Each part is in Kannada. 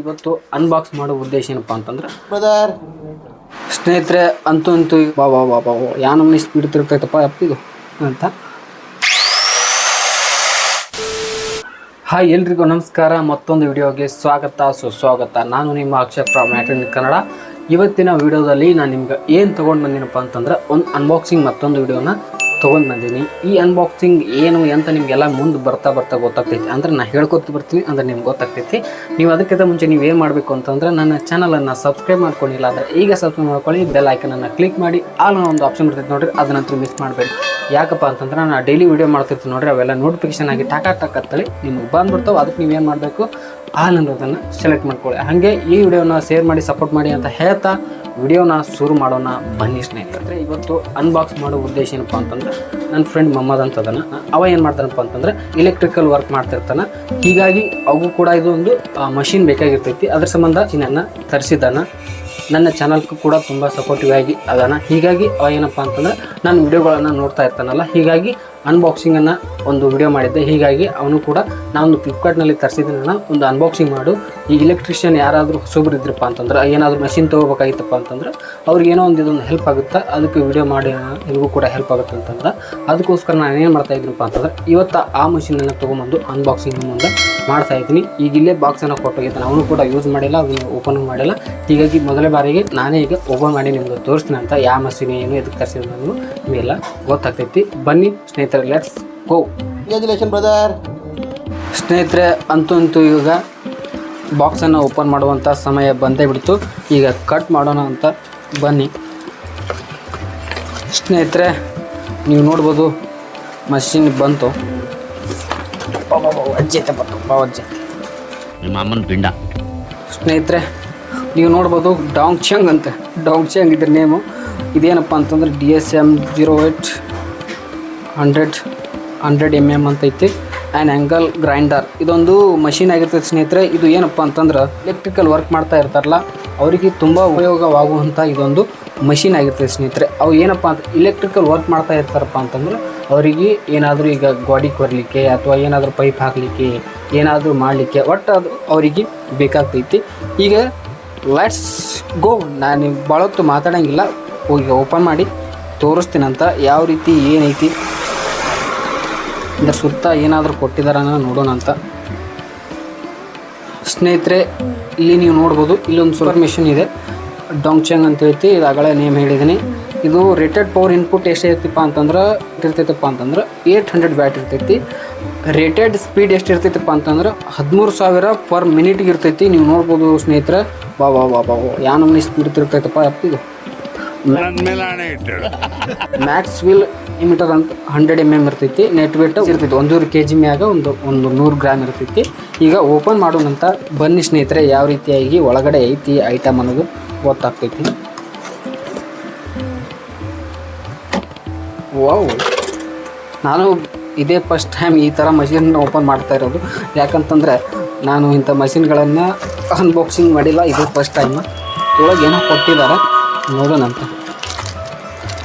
ಇವತ್ತು ಅನ್ಬಾಕ್ಸ್ ಮಾಡೋ ಉದ್ದೇಶ ಏನಪ್ಪ ಅಂತಂದ್ರೆ ಬ್ರದರ್ ಸ್ನೇಹಿತರೆ ಅಂತೂ ಅಂತೂ ಬಾ ಬಾ ಬಾ ಬಾ ಯಾ ನಮ್ನಿ ಸ್ಪೀಡ್ ತಿರುಗ್ತೈತಪ್ಪ ಅಪ್ಪಿದು ಅಂತ. ಹಾಯ್ ಎಲ್ರಿಗೂ ನಮಸ್ಕಾರ ಮತ್ತೊಂದು ವಿಡಿಯೋಗೆ ಸ್ವಾಗತ ಸುಸ್ವಾಗತ. ನಾನು ನಿಮ್ಮ ಅಕ್ಷಯ ಫ್ರಾಮ್ ಮ್ಯಾಟ್ರಿನ್ ಕನ್ನಡ ಇವತ್ತಿನ ವಿಡಿಯೋದಲ್ಲಿ ನಾನು ನಿಮ್ಗೆ ಏನು ತೊಗೊಂಡು ಬಂದಿನಪ್ಪ ಅಂತಂದ್ರೆ ಒಂದು ಅನ್ಬಾಕ್ಸಿಂಗ್ ಮತ್ತೊಂದು ವಿಡಿಯೋನ ತೊಗೊಂಡು ಬಂದೀನಿ ಈ ಅನ್ಬಾಕ್ಸಿಂಗ್ ಏನು ಅಂತ ನಿಮಗೆಲ್ಲ ಮುಂದೆ ಬರ್ತಾ ಬರ್ತಾ ಗೊತ್ತಾಗ್ತೈತಿ. ಅಂದ್ರೆ ನಾನು ಹೇಳ್ಕೊತ ಬರ್ತೀನಿ, ಅಂದ್ರೆ ನಿಮ್ಗೆ ಗೊತ್ತಾಗ್ತೈತಿ. ನೀವು ಅದಕ್ಕಿಂತ ಮುಂಚೆ ನೀವು ಏನು ಮಾಡಬೇಕು ಅಂತಂದ್ರೆ ನನ್ನ ಚಾನಲನ್ನು ಸಬ್ಸ್ಕ್ರೈಬ್ ಮಾಡ್ಕೊಂಡಿಲ್ಲ ಅಂದರೆ ಈಗ ಸಬ್ಸ್ಕ್ರೈಬ್ ಮಾಡ್ಕೊಳ್ಳಿ ಬೆಲ್ ಐಕನನ್ನು ಕ್ಲಿಕ್ ಮಾಡಿ ಆಲ್ ಒಂದು ಆಪ್ಷನ್ ಬರ್ತೈತೆ ನೋಡಿರಿ ಅದನ್ನಂತೂ ಮಿಸ್ ಮಾಡಬೇಡಿ. ಯಾಕಪ್ಪ ಅಂತಂದ್ರೆ ನಾನು ಡೈಲಿ ವೀಡಿಯೋ ಮಾಡ್ತಿರ್ತೀನಿ ನೋಡಿರಿ, ಅವೆಲ್ಲ ನೋಟಿಫಿಕೇಶನ್ ಆಗಿ ಟಾಕ ಟಾಕ್ ಅಂತೇಳಿ ನಿಮ್ಗೆ ಬಂದ್ಬಿಡ್ತಾವೆ. ಅದಕ್ಕೆ ನೀವೇನು ಮಾಡಬೇಕು? ಆಲ್ ಅನ್ನೋದನ್ನು ಸೆಲೆಕ್ಟ್ ಮಾಡ್ಕೊಳ್ಳಿ. ಹಾಗೆ ಈ ವಿಡಿಯೋನ ಶೇರ್ ಮಾಡಿ ಸಪೋರ್ಟ್ ಮಾಡಿ ಅಂತ ಹೇಳ್ತಾ ವಿಡಿಯೋನ ಶುರು ಮಾಡೋಣ. ಬನ್ನಿ ಸ್ನೇಹಿತರೆ, ಇವತ್ತು ಅನ್ಬಾಕ್ಸ್ ಮಾಡೋ ಉದ್ದೇಶ ಏನಪ್ಪ ಅಂತಂದ್ರೆ ನನ್ನ ಫ್ರೆಂಡ್ ಮಮ್ಮದ್ ಅಂತ ಅದನ್ನ. ಅವ ಏನು ಮಾಡ್ತಾನಪ್ಪ ಅಂತಂದ್ರೆ ಇಲೆಕ್ಟ್ರಿಕಲ್ ವರ್ಕ್ ಮಾಡ್ತಿರ್ತಾನೆ. ಹೀಗಾಗಿ ಅವು ಕೂಡ ಇದು ಒಂದು ಮಷಿನ್ ಬೇಕಾಗಿರ್ತೈತಿ. ಅದ್ರ ಸಂಬಂಧ ಮಷಿನನ್ನು ತರಿಸಿದ್ದಾನ. ನನ್ನ ಚಾನಲ್ಗೂ ಕೂಡ ತುಂಬ ಸಪೋರ್ಟಿವ್ ಆಗಿ ಅದಾನ. ಹೀಗಾಗಿ ಅವ ಏನಪ್ಪ ಅಂತಂದ್ರೆ ನಾನು ವಿಡಿಯೋಗಳನ್ನು ನೋಡ್ತಾ ಇರ್ತಾನಲ್ಲ. ಹೀಗಾಗಿ ಅನ್ಬಾಕ್ಸಿಂಗನ್ನು ಒಂದು ವಿಡಿಯೋ ಮಾಡಿದ್ದೆ. ಹೀಗಾಗಿ ಅವನು ಕೂಡ ನಾನು ಫ್ಲಿಪ್ಕಾರ್ಟ್ನಲ್ಲಿ ತರಿಸಿದ್ದನ್ನ ಒಂದು ಅನ್ಬಾಕ್ಸಿಂಗ್ ಮಾಡು. ಈ ಇಲೆಕ್ಟ್ರಿಷಿಯನ್ ಯಾರಾದರೂ ಹೊಸಬ್ರು ಇದ್ರಪ್ಪ ಅಂತಂದ್ರೆ ಏನಾದರೂ ಮಷಿನ್ ತೊಗೋಬೇಕಾಗಿತ್ತಪ್ಪ ಅಂತಂದ್ರೆ, ಅವ್ರಿಗೆ ಏನೋ ಒಂದು ಇದೊಂದು ಹೆಲ್ಪ್ ಆಗುತ್ತೆ? ಅದಕ್ಕೆ ವಿಡಿಯೋ ಮಾಡಿ ನಿಮಗೂ ಕೂಡ ಹೆಲ್ಪ್ ಆಗುತ್ತೆ ಅಂತಂದ್ರೆ, ಅದಕ್ಕೋಸ್ಕರ ನಾನು ಏನು ಮಾಡ್ತಾ ಇದ್ದೀನಪ್ಪ ಅಂತಂದ್ರೆ, ಇವತ್ತು ಆ ಮಷಿನನ್ನು ತೊಗೊಂಬಂದು ಅನ್ಬಾಕ್ಸಿಂಗ್ ಮುಂದೆ ಮಾಡ್ತಾ ಇದ್ದೀನಿ. ಈಗ ಇಲ್ಲೇ ಬಾಕ್ಸನ್ನು ಕೊಟ್ಟೋಗಿದ್ದಾನೆ. ಅವನು ಕೂಡ ಯೂಸ್ ಮಾಡಿಲ್ಲ, ಅದನ್ನು ಓಪನ್ ಮಾಡಿಲ್ಲ. ಹೀಗಾಗಿ ಮೊದಲ ಬಾರಿಗೆ ನಾನೇ ಈಗ ಓಪನ್ ಮಾಡಿ ನಿಮ್ಗೆ ತೋರಿಸ್ತೀನಿ ಅಂತ, ಯಾವ ಮಷಿನ್ ಏನು ಎದಕ್ಕೆ ತರಿಸಿದ್ರು ನಿಮಗೆಲ್ಲ ಗೊತ್ತಾಗ್ತೈತಿ. ಬನ್ನಿ ಸ್ನೇಹಿತರೆ. ಲೆಟ್ಸ್ ಗೋ ಕಂಗ್ರ್ಯಾಚುಲೇಷನ್ ಬ್ರದರ್ ಸ್ನೇಹಿತರೆ ಅಂತೂ ಅಂತೂ ಈಗ ಬಾಕ್ಸನ್ನು ಓಪನ್ ಮಾಡುವಂಥ ಸಮಯ ಬಂದೇ ಬಿಡ್ತು. ಈಗ ಕಟ್ ಮಾಡೋಣ ಅಂತ ಬನ್ನಿ. ಸ್ನೇಹಿತರೆ ನೀವು ನೋಡ್ಬೋದು ಮಷಿನ್ ಬಂತು. ಅಜ್ಜೈತೆ ಬಂತು ನಿಮ್ಮ ಅಮ್ಮನ ಪಿಂಡ. ಸ್ನೇಹಿತರೆ ನೀವು ನೋಡ್ಬೋದು ಡಾಂಗ್ ಚಂಗ್ ಅಂತ. ಡಾಂಗ್ ಚಂಗ್ ಇದ್ರ ನೇಮು ಇದೇನಪ್ಪ ಅಂತಂದ್ರೆ D S M zero eight hundred hundred M M ಅಂತ ಐತಿ. ಆ್ಯಂಡ್ ಆ್ಯಂಗಲ್ ಗ್ರೈಂಡರ್ ಇದೊಂದು ಮಷಿನ್ ಆಗಿರ್ತೈತೆ ಸ್ನೇಹಿತರೆ. ಇದು ಏನಪ್ಪ ಅಂತಂದ್ರೆ ಎಲೆಕ್ಟ್ರಿಕಲ್ ವರ್ಕ್ ಮಾಡ್ತಾ ಇರ್ತಾರಲ್ಲ, ಅವರಿಗೆ ತುಂಬ ಉಪಯೋಗವಾಗುವಂಥ ಇದೊಂದು ಮಷಿನ್ ಆಗಿರ್ತೈತೆ ಸ್ನೇಹಿತರೆ. ಅವು ಏನಪ್ಪ ಅಂತ ಇಲೆಕ್ಟ್ರಿಕಲ್ ವರ್ಕ್ ಮಾಡ್ತಾ ಇರ್ತಾರಪ್ಪ ಅಂತಂದ್ರೆ ಅವರಿಗೆ ಏನಾದರೂ ಈಗ ಗಾಡಿ ಕೊರಲಿಕ್ಕೆ ಅಥವಾ ಏನಾದರೂ ಪೈಪ್ ಹಾಕಲಿಕ್ಕೆ, ಏನಾದರೂ ಮಾಡಲಿಕ್ಕೆ ಒಟ್ಟು ಅದು ಅವರಿಗೆ ಬೇಕಾಗ್ತೈತಿ. ಈಗ ಲೆಟ್ಸ್ ಗೋ ನಾನು ಭಾಳ ಹೊತ್ತು ಮಾತಾಡೋಂಗಿಲ್ಲ. ಹೋಗಿ ಓಪನ್ ಮಾಡಿ, ತೋರಿಸ್ತೀನಂತ. ಯಾವ ರೀತಿ ಏನೈತಿ? ಇದ್ರ ಸುತ್ತ ಏನಾದರೂ ಕೊಟ್ಟಿದಾರ ನೋಡೋಣ ಅಂತ. ಸ್ನೇಹಿತರೆ, ಇಲ್ಲಿ ನೀವು ನೋಡ್ಬೋದು, ಇಲ್ಲೊಂದು ಸೋಲಾರ್ ಮಿಷಿನ್ ಇದೆ. ಡಾಂಗ್ಚಂಗ್ ಅಂತ ಹೇಳ್ತಿ, ಇದು ಆಗಲೇ ನೇಮ್ ಹೇಳಿದ್ದೀನಿ. ಇದು ರೇಟೆಡ್ ಪವರ್ ಇನ್ಪುಟ್ ಎಷ್ಟು ಇರ್ತಿಪ್ಪ ಅಂತಂದ್ರೆ, ಇರ್ತೈತಪ್ಪ ಅಂತಂದ್ರೆ ಏಟ್ ಹಂಡ್ರೆಡ್ ಬ್ಯಾಟ್ ಇರ್ತೈತಿ. ರೇಟೆಡ್ ಸ್ಪೀಡ್ ಎಷ್ಟು ಇರ್ತೈತಪ್ಪ ಅಂತಂದ್ರೆ ಹದಿಮೂರು ಸಾವಿರ ಪರ್ ಮಿನಿಟ್ಗೆ ಇರ್ತೈತಿ. ನೀವು ನೋಡ್ಬೋದು ಸ್ನೇಹಿತರೆ. ವಾ ವಾ ವಾ ವಾ ಯಾವ ನಮ್ನಿ ಸ್ಪೀಡ್ ಇರ್ತೈತಪ್ಪ ಇದು. ನನ್ನ ಮೇಲೆ ಮ್ಯಾಕ್ಸ್ ಇಮಿಟರ್ ಅಂತ ಹಂಡ್ರೆಡ್ ಎಂ ಎಂ ಇರ್ತೈತಿ ನೆಟ್ ವೇಟ್ ಇರ್ತೈತಿ ಒಂದೂರು ಕೆ ಜಿ ಮ್ಯಾಗ ಒಂದು ಒಂದು ನೂರು ಗ್ರಾಮ್ ಇರ್ತೈತಿ. ಈಗ ಓಪನ್ ಮಾಡೋಣಂತ ಬನ್ನಿ ಸ್ನೇಹಿತರೆ, ಯಾವ ರೀತಿಯಾಗಿ ಒಳಗಡೆ ಐತಿ ಐಟಮ್ ಅನ್ನೋದು ಗೊತ್ತಾಗ್ತೈತಿ. ವಾವ್ ನಾನು ಇದೇ ಫಸ್ಟ್ ಟೈಮ್ ಈ ಥರ ಮಷಿನ್ ಓಪನ್ ಮಾಡ್ತಾ ಇರೋದು. ಯಾಕಂತಂದರೆ ನಾನು ಇಂಥ ಮಷಿನ್ಗಳನ್ನು ಅನ್ಬಾಕ್ಸಿಂಗ್ ಮಾಡಿಲ್ಲ, ಇದು ಫಸ್ಟ್ ಟೈಮ್ ಇವಾಗ ಏನೋ ಕೊಟ್ಟಿದ್ದಾರೆ. ನೋಡೋಣಂತ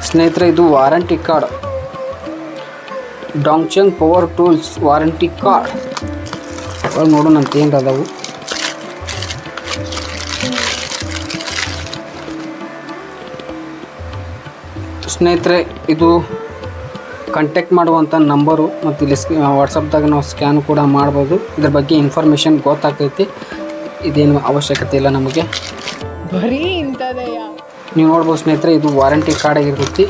ಸ್ನೇಹಿತರೆ, ಇದು warranty card. Dongcheng power tools warranty card. ಒಳಗೆ ನೋಡೋಣಂತ ಏನು ಅದಾವು ಸ್ನೇಹಿತರೆ, ಇದು ಕಾಂಟ್ಯಾಕ್ಟ್ ಮಾಡುವಂಥ ನಂಬರು ಮತ್ತು ಇಲ್ಲಿ ಸ್ಕ್ಯಾ ವಾಟ್ಸಪ್ದಾಗ ನಾವು ಸ್ಕ್ಯಾನ್ ಕೂಡ ಮಾಡ್ಬೋದು. ಇದ್ರ ಬಗ್ಗೆ ಇನ್ಫಾರ್ಮೇಷನ್ ಗೊತ್ತಾಗ್ತೈತಿ. ಇದೇನು ಅವಶ್ಯಕತೆ ಇಲ್ಲ ನಮಗೆ. ಬರೀ ನೀವು ನೋಡ್ಬೋದು ಸ್ನೇಹಿತರೆ, ಇದು ವಾರಂಟಿ ಕಾರ್ಡ್ ಆಗಿರ್ತೈತಿ.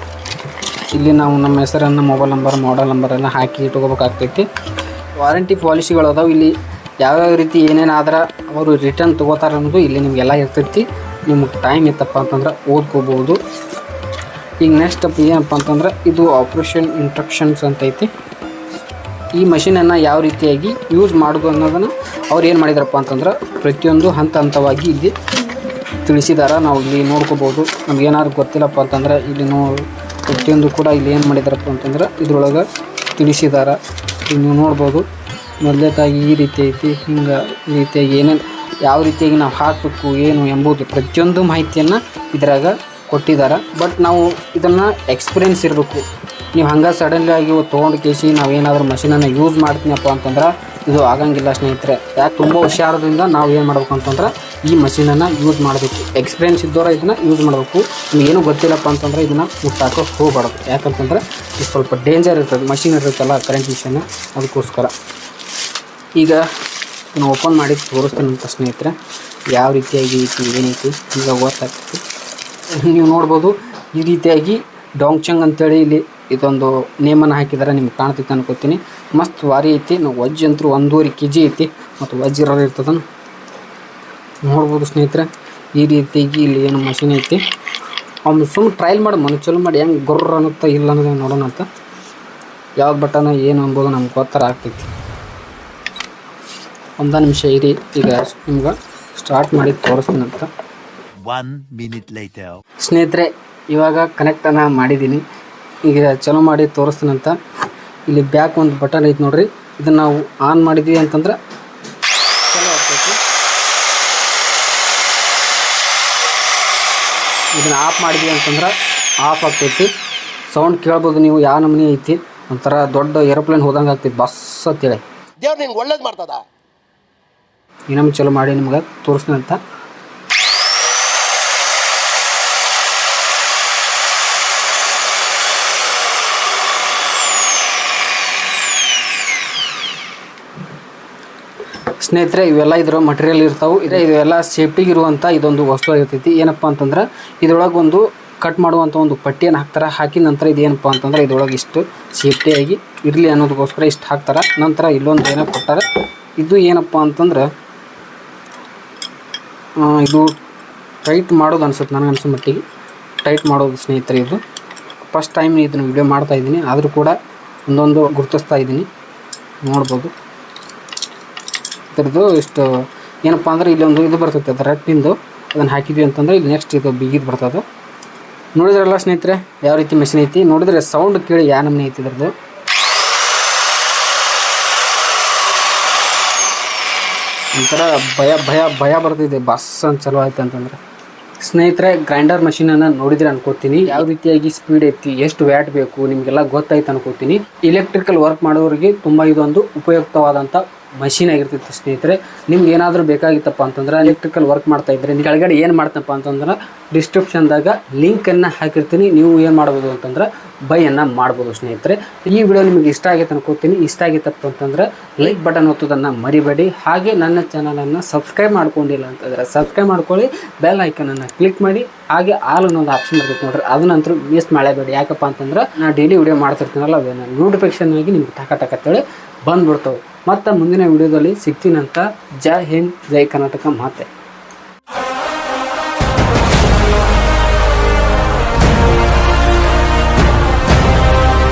ಇಲ್ಲಿ ನಾವು ನಮ್ಮ ಹೆಸರನ್ನು ಮೊಬೈಲ್ ನಂಬರ್ ಮಾಡಲ್ ನಂಬರನ್ನು ಹಾಕಿ ಇಟ್ಕೋಬೇಕಾಗ್ತೈತಿ. ವಾರಂಟಿ ಪಾಲಿಸಿಗಳು ಅದಾವೆ. ಇಲ್ಲಿ ಯಾವ್ಯಾವ ರೀತಿ ಏನೇನಾದ್ರೆ ಅವರು ರಿಟರ್ನ್ ತೊಗೋತಾರೆ ಅನ್ನೋದು ಇಲ್ಲಿ ನಿಮಗೆಲ್ಲ ಇರ್ತೈತಿ. ನಿಮಗೆ ಟೈಮ್ ಇತ್ತಪ್ಪ ಅಂತಂದ್ರೆ ಓದ್ಕೋಬೋದು. ಈಗ ನೆಕ್ಸ್ಟ್ ಏನಪ್ಪ ಅಂತಂದ್ರೆ ಇದು ಆಪ್ರೇಷನ್ ಇಂಟ್ರಕ್ಷನ್ಸ್ ಅಂತ ಐತಿ. ಈ ಮಷಿನನ್ನು ಯಾವ ರೀತಿಯಾಗಿ ಯೂಸ್ ಮಾಡೋದು ಅನ್ನೋದನ್ನು ಅವ್ರು ಏನು ಮಾಡಿದಾರಪ್ಪ ಅಂತಂದ್ರೆ ಪ್ರತಿಯೊಂದು ಹಂತ ಹಂತವಾಗಿ ಇಲ್ಲಿ ತಿಳಿಸಿದಾರ, ನಾವು ಇಲ್ಲಿ ನೋಡ್ಕೋಬೋದು. ನಮ್ಗೆ ಏನಾದ್ರು ಗೊತ್ತಿಲ್ಲಪ್ಪ ಅಂತಂದ್ರೆ ಇಲ್ಲಿ ನೋ, ಪ್ರತಿಯೊಂದು ಕೂಡ ಇಲ್ಲಿ ಏನು ಮಾಡಿದಾರಪ್ಪ ಅಂತಂದ್ರೆ ಇದ್ರೊಳಗೆ ತಿಳಿಸಿದಾರ. ಇಲ್ಲಿ ನೀವು ನೋಡ್ಬೋದು, ಮೊದಲೇದಾಗಿ ಈ ರೀತಿ ಐತಿ, ಹಿಂಗೆ ಈ ರೀತಿಯಾಗಿ ಏನೇನು, ಯಾವ ರೀತಿಯಾಗಿ ನಾವು ಹಾಕಬೇಕು, ಏನು ಎಂಬುದು ಪ್ರತಿಯೊಂದು ಮಾಹಿತಿಯನ್ನು ಇದ್ರಾಗ ಕೊಟ್ಟಿದ್ದಾರೆ ಬಟ್ ನಾವು ಇದನ್ನು ಎಕ್ಸ್ಪೀರಿಯನ್ಸ್ ಇರಬೇಕು. ನೀವು ಹಂಗೆ ಸಡನ್ಲಿ ಆಗಿ ತೊಗೊಂಡು ಕೇಸಿ ನಾವೇನಾದ್ರೂ ಮಷಿನನ್ನು ಯೂಸ್ ಮಾಡ್ತೀನಪ್ಪ ಅಂತಂದ್ರೆ ಇದು ಆಗಂಗಿಲ್ಲ ಸ್ನೇಹಿತರೆ. ಯಾಕೆ ತುಂಬ ಹುಷಾರದಿಂದ ನಾವು ಏನು ಮಾಡಬೇಕು ಅಂತಂದ್ರೆ ಈ ಮಷೀನನ್ನು ಯೂಸ್ ಮಾಡಬೇಕು. ಎಕ್ಸ್ಪೀರಿಯನ್ಸ್ ಇದ್ದವರ ಇದನ್ನು ಯೂಸ್ ಮಾಡಬೇಕು. ನಿಮಗೇನು ಗೊತ್ತಿಲ್ಲಪ್ಪ ಅಂತಂದ್ರೆ ಇದನ್ನು ಮುಟ್ಟಾಕೋ ಹೋಗ್ಬಾರ್ದು. ಯಾಕಂತಂದ್ರೆ ಇದು ಸ್ವಲ್ಪ ಡೇಂಜರ್ ಇರ್ತದೆ. ಮಷೀನ್ ಇರುತ್ತಲ್ಲ ಕರೆಂಟ್ ಮಿಷನ್ ಅದಕ್ಕೋಸ್ಕರ. ಈಗ ನಾನು ಓಪನ್ ಮಾಡಿ ತೋರಿಸ್ತೀನಿ ಅಂತ ಸ್ನೇಹಿತರೆ. ಯಾವ ರೀತಿಯಾಗಿ ಐತಿ ಏನೈತಿ? ಈಗ ಗೊತ್ತಾಗ್ತೈತಿ ನೀವು ನೋಡ್ಬೋದು ಈ ರೀತಿಯಾಗಿ ಡಾಂಗ್ಚಂಗ್ ಅಂತೇಳಿ ಇಲ್ಲಿ ಇದೊಂದು ನೇಮನ್ನು ಹಾಕಿದ್ದಾರೆ ನಿಮ್ಗೆ ಕಾಣ್ತೈತೆ ಅನ್ಕೋತೀನಿ. ಮಸ್ತ್ ವಾರಿ ಐತಿ ನಾವು ವಜ್ಜ್ ಅಂತೂ ಒಂದೂವರೆ ಕೆ ಜಿ ಐತಿ ಮತ್ತು ವಜ್ಜ್ ಇರ್ತದನ್ನು ಇರ್ತದ ನೋಡ್ಬೋದು ಸ್ನೇಹಿತರೆ ಈ ರೀತಿಯಾಗಿ ಇಲ್ಲಿ ಏನು ಮಷಿನ್ ಐತಿ. ಅವ್ನು ಸುಮ್ಮನೆ ಟ್ರಯಲ್ ಮಾಡಿ ಮನೆ ಚಲೋ ಮಾಡಿ ಹೆಂಗೆ ಗೊರ್ರ ಅನ್ನುತ್ತಾ ಇಲ್ಲ ಅನ್ನೋದು ನೋಡೋಣ ಅಂತ. ಯಾವ್ದು ಬಟನ ಏನು ಅಂಬೋದು ನಮ್ಗೆ ಗೊತ್ತರ ಆಗ್ತೈತಿ. ಒಂದು ನಿಮಿಷ ಇರಿ ಈಗ ನಿಮ್ಗೆ ಸ್ಟಾರ್ಟ್ ಮಾಡಿ ತೋರಿಸ್ತೀನಿ ಅಂತ. ಸ್ನೇಹಿತರೆ ಇವಾಗ ಕನೆಕ್ಟನ್ನು ಮಾಡಿದ್ದೀನಿ ಈಗ ಚಲೋ ಮಾಡಿ ತೋರಿಸ್ತೀನಂತ ಇಲ್ಲಿ ಬ್ಯಾಕ್ ಒಂದು ಬಟನ್ ಐತೆ ನೋಡ್ರಿ. ಇದನ್ನು ನಾವು ಆನ್ ಮಾಡಿದ್ವಿ ಅಂತಂದ್ರೆ ಚಲೋ ಆಗ್ತೈತಿ. ಇದನ್ನು ಆಫ್ ಮಾಡಿದ್ವಿ ಅಂತಂದ್ರೆ ಆಫ್ ಆಗ್ತೈತಿ. ಸೌಂಡ್ ಕೇಳ್ಬೋದು ನೀವು ಯಾವ ನಮೂನಿ ಐತಿ. ಒಂಥರ ದೊಡ್ಡ ಏರೋಪ್ಲೇನ್ ಹೋದಂಗೆ ಆಗ್ತೈತಿ. ಬಸ್ ಅಂತೇಳಿ. ದೇವ್ರು ನಿಂಗೆ ಒಳ್ಳೇದು ಮಾಡ್ತದ? ಇನ್ನೊಮ್ಮೆ ಚಲೋ ಮಾಡಿ ನಿಮ್ಗೆ ತೋರಿಸ್ತೀನಿ ಅಂತ. ಸ್ನೇಹಿತರೆ, ಇವೆಲ್ಲ ಇದ್ರ ಮಟೀರಿಯಲ್ ಇರ್ತಾವೆ. ಇದೇ ಇವೆಲ್ಲ ಸೇಫ್ಟಿಗೆ ಇರುವಂಥ ಇದೊಂದು ವಸ್ತು ಆಗಿರ್ತೈತಿ. ಏನಪ್ಪ ಅಂತಂದ್ರೆ, ಇದ್ರೊಳಗೆ ಒಂದು ಕಟ್ ಮಾಡುವಂಥ ಒಂದು ಪಟ್ಟಿಯನ್ನು ಹಾಕ್ತಾರೆ. ಹಾಕಿದ ನಂತರ ಇದೇನಪ್ಪ ಅಂತಂದ್ರೆ, ಇದ್ರೊಳಗೆ ಇಷ್ಟು ಸೇಫ್ಟಿಯಾಗಿ ಇರಲಿ ಅನ್ನೋದಕ್ಕೋಸ್ಕರ ಇಷ್ಟು ಹಾಕ್ತಾರೆ. ನಂತರ ಇಲ್ಲೊಂದು ಏನೋ ಕೊಟ್ಟಾರೆ. ಇದು ಏನಪ್ಪ ಅಂತಂದ್ರೆ ಇದು ಟೈಟ್ ಮಾಡೋದು ಅನ್ಸುತ್ತೆ ನನಗೆ ಅನ್ಸೋ ಮಟ್ಟಿಗೆ. ಟೈಟ್ ಮಾಡೋದು ಸ್ನೇಹಿತರೆ ಇದು. ಫಸ್ಟ್ ಟೈಮ್ ಇದನ್ನು ವಿಡಿಯೋ ಮಾಡ್ತಾ ಇದ್ದೀನಿ. ಆದರೂ ಕೂಡ ಒಂದೊಂದು ಗುರುತಿಸ್ತಾ ಇದ್ದೀನಿ. ನೋಡ್ಬೋದು. ಇದ್ರದ್ದು ಇಷ್ಟು ಏನಪ್ಪ ಅಂದ್ರೆ ಇಲ್ಲಿ ಒಂದು ಇದು ಬರ್ತೈತೆ, ಅದು ರಟ್ಟಿಂದು ಅದನ್ನು ಹಾಕಿದ್ವಿ ಅಂತಂದ್ರೆ ಇಲ್ಲಿ ನೆಕ್ಸ್ಟ್ ಇದು ಬಿಗಿದು ಬರ್ತದೆ ನೋಡಿದ್ರಲ್ಲ ಸ್ನೇಹಿತರೆ, ಯಾವ ರೀತಿ ಮೆಷಿನ್ ಐತಿ? ನೋಡಿದ್ರೆ ಸೌಂಡ್ ಕೇಳಿ ಯಾವ ನಮೂನೆ ಐತಿ ಇದ್ರದ್ದು? ಒಂಥರ ಭಯ ಭಯ ಭಯ ಬರ್ತಿದೆ ಬಸ್ ಅಂತ ಚಲೋ ಆಯ್ತು ಅಂತಂದ್ರೆ. ಸ್ನೇಹಿತರೆ ಗ್ರೈಂಡರ್ ಮಷೀನನ್ನು ನೋಡಿದ್ರೆ ಅನ್ಕೋತೀನಿ. ಯಾವ ರೀತಿಯಾಗಿ ಸ್ಪೀಡ್ ಐತಿ, ಎಷ್ಟು ವ್ಯಾಟ್ ಬೇಕು, ನಿಮಗೆಲ್ಲ ಗೊತ್ತಾಯ್ತು ಅನ್ಕೋತೀನಿ. ಇಲೆಕ್ಟ್ರಿಕಲ್ ವರ್ಕ್ ಮಾಡೋರಿಗೆ ತುಂಬ ಇದೊಂದು ಉಪಯುಕ್ತವಾದಂಥ ಮಷೀನ್ ಆಗಿರ್ತೈತಿ ಸ್ನೇಹಿತರೆ. ನಿಮ್ಗೆ ಏನಾದರೂ ಬೇಕಾಗಿತ್ತಪ್ಪ ಅಂತಂದ್ರೆ ಎಲೆಕ್ಟ್ರಿಕಲ್ ವರ್ಕ್ ಮಾಡ್ತಾ ಇದ್ರೆ ನೀವು ಕೆಳಗಡೆ ಏನು ಮಾಡ್ತಪ್ಪ ಅಂತಂದ್ರೆ ಡಿಸ್ಕ್ರಿಪ್ಷನ್ದಾಗ ಲಿಂಕನ್ನು ಹಾಕಿರ್ತೀನಿ. ನೀವು ಏನು ಮಾಡ್ಬೋದು ಅಂತಂದ್ರೆ ಬೈಯನ್ನು ಮಾಡ್ಬೋದು ಸ್ನೇಹಿತರೆ. ಈ ವಿಡಿಯೋ ನಿಮಗೆ ಇಷ್ಟ ಆಗೈತೆ ಅನ್ಕೋತೀನಿ ಇಷ್ಟ ಆಗಿತ್ತಪ್ಪ ಅಂತಂದ್ರೆ ಲೈಕ್ ಬಟನ್ ಒತ್ತೋದನ್ನು ಮರಿಬೇಡಿ. ಹಾಗೆ ನನ್ನ ಚಾನಲನ್ನು ಸಬ್ಸ್ಕ್ರೈಬ್ ಮಾಡ್ಕೊಂಡಿಲ್ಲ ಅಂತಂದ್ರೆ ಸಬ್ಸ್ಕ್ರೈಬ್ ಮಾಡ್ಕೊಳ್ಳಿ. ಬೆಲ್ ಐಕನನ್ನು ಕ್ಲಿಕ್ ಮಾಡಿ. ಹಾಗೆ ಆಲ್ ಅನ್ನೋದು ಆಪ್ಷನ್ ಬರ್ತೈತೆ ನೋಡ್ರಿ. ಅದನ್ನಂತರೂ ಮಿಸ್ ಮಾಡಬೇಡಿ ಯಾಕಪ್ಪ ಅಂತಂದ್ರೆ ನಾನು ಡೈಲಿ ವಿಡಿಯೋ ಮಾಡ್ತಿರ್ತೀನಲ್ಲ ಅದನ್ನು ನೋಟಿಫಿಕೇಶನ್ ಆಗಿ ನಿಮ್ಗೆ ಟಕ ಟಕ ಬಂದ್ಬಿಡ್ತವೆ ಬಂದ್ಬಿಡ್ತಾವೆ. ಮತ್ತು ಮುಂದಿನ ವಿಡಿಯೋದಲ್ಲಿ ಸಿಗ್ತೀನಂತ ಜೈ ಹಿಂದ್ ಜೈ ಕರ್ನಾಟಕ ಮಾತೆ.